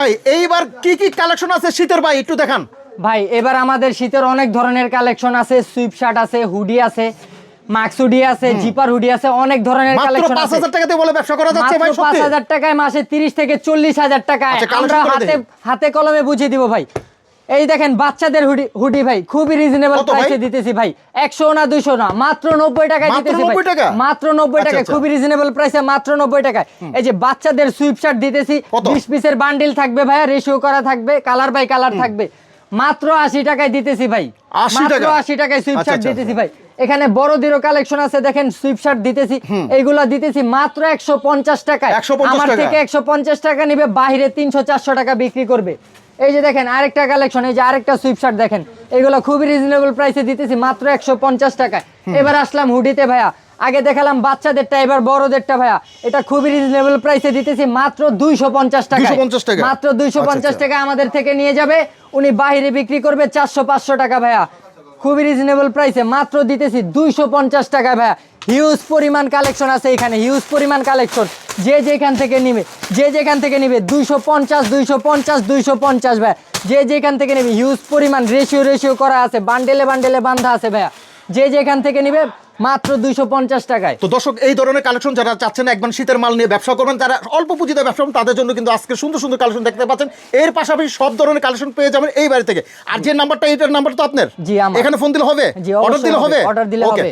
ভাই এইবার কি কি কালেকশন আছে শীতের ভাই? একটু দেখান। ভাই এবার আমাদের শীতের অনেক ধরনের কালেকশন আছে। সুইপ শার্ট আছে হুডি আছে মাক্স হুডি আছে জিপার হুডি আছে অনেক ধরনের কালেকশন পাঁচ আছে। হাজার টাকা বলে ব্যবসা করা যাচ্ছে ভাই সত্যি? হাজার টাকায় মাসে তিরিশ থেকে টাকায়। আচ্ছা, আমরা হাতে হাতে কলমে বুঝিয়ে দিব ভাই। এই দেখেন বাচ্চাদের হুডি হুডি ভাই খুবই রিজনেবল প্রাইসে দিতেছি ভাই। একশো না দুইশো না মাত্র নব্বই টাকায় দিতেছি ভাই। মাত্র নব্বই আচ্ছা, টাকা আচ্ছা। খুবই রিজনেবল প্রাইসে মাত্র নব্বই টাকায়। এই যে বাচ্চাদের সুইপ শার্ট দিতেছি কত? বিশ পিসের বান্ডিল থাকবে ভাইয়া রেশিও করা থাকবে কালার বাই কালার থাকবে। মাত্র আশি টাকায় দিতেছি ভাই। 80 মাত্র টাকা? আশি টাকায় সুইপ আচ্ছা, শার্ট আচ্ছা। দিতেছি ভাই। এখানে বড়দেরও কালেকশন আছে দেখেন সুইপ শার্ট দিতেছি এইগুলা দিতেছি মাত্র একশো পঞ্চাশ টাকায়। 150 আমার থেকে একশো পঞ্চাশ টাকা নিবে বাইরে তিনশো চারশো টাকা বিক্রি করবে। এই যে দেখেন আরেকটা কালেকশন এই যে আরেকটা সুইপশার্ট দেখেন। এগুলো খুবই রিজনেবল প্রাইসে দিতেছি মাত্র একশো পঞ্চাশ টাকায়। এবার আসলাম হুডিতে ভাইয়া। আগে দেখালাম বাচ্চাদেরটা এবার বড়দেরটা ভাইয়া। এটা খুবই রিজনেবল প্রাইসে দিতেছি মাত্র দুইশো পঞ্চাশ টাকা। মাত্র দুইশো পঞ্চাশ আচ্ছা, টাকা আমাদের থেকে নিয়ে যাবে। উনি বাহিরে বিক্রি করবে চারশো পাঁচশো টাকা ভাইয়া। খুবই রিজনেবল প্রাইসে মাত্র দিতেছি দুইশো পঞ্চাশ টাকা ভাইয়া। হিউজ পরিমাণ কালেকশন আছে এখানে হিউজ পরিমাণ কালেকশন যে যেখান থেকে নিবে, যে যেখান থেকে নিবে, দুইশো পঞ্চাশ দুইশো পঞ্চাশ দুইশো পঞ্চাশ ভাইয়া। যে যেখান থেকে নিবে হিউজ পরিমাণ রেশিও রেশিও করা আছে বান্ডেলে বান্ডেলে বান্ধা আছে ভাইয়া। যে যেখান থেকে নিবে মাত্র দুইশো পঞ্চাশ টাকায়। তো দর্শক এই ধরনের কালেকশন যারা চাচ্ছেন একবার শীতের মাল নিয়ে ব্যবসা করবেন তারা অল্প পুঁজিতে ব্যবসা করবেন তাদের জন্য কিন্তু আজকে সুন্দর সুন্দর কালেকশন দেখতে পাচ্ছেন। এর পাশাপাশি সব ধরনের কালেকশন পেয়ে যাবেন এই বাড়ি থেকে। আর যে নাম্বারটা এইটার নাম্বার তো আপনার? জি। এখানে ফোন দিলে হবে? অর্ডার দিলে হবে অর্ডার দিলে হবে।